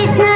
Christmas.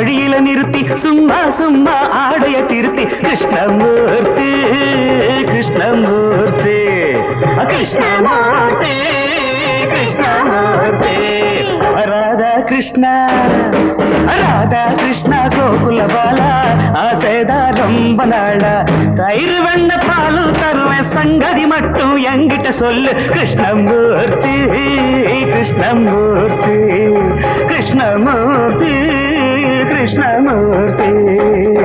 வழியில நிறுத்தி சும்மா சும்மா ஆடைய திருத்தி. கிருஷ்ணமூர்த்தி கிருஷ்ணமூர்த்தி கிருஷ்ணமூர்த்தி கிருஷ்ணமூர்த்தி. ராதா கிருஷ்ணா ராதா கிருஷ்ணா கோகுல பாலா ஆசைதா ரொம்ப நாளா. தயிர் வண்ண பாலு தருவேன் சங்கதி மட்டும் என்கிட்ட சொல்லு. கிருஷ்ணமூர்த்தி கிருஷ்ணமூர்த்தி கிருஷ்ணமூர்த்தி. கிருஷ்ணமூர்த்தி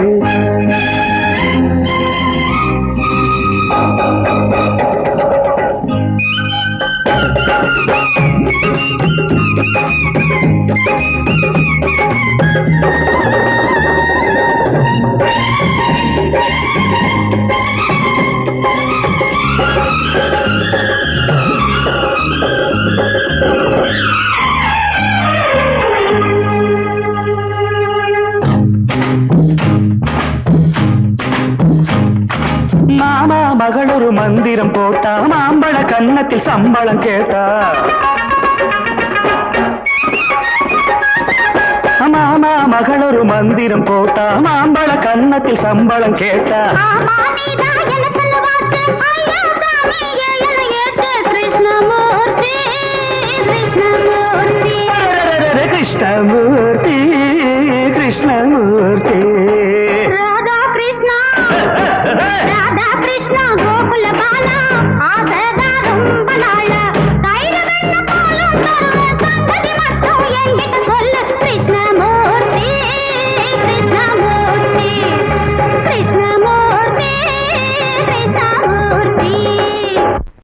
மாமா மகளொரு மந்திரம் போட்டா மாம்பழ கன்னத்தில் சம்பளம் கேட்டா. மாமா மகளொரு மந்திரம் போட்டா மாம்பழ கன்னத்தில் சம்பளம் கேட்டா. ஆமா நீதான்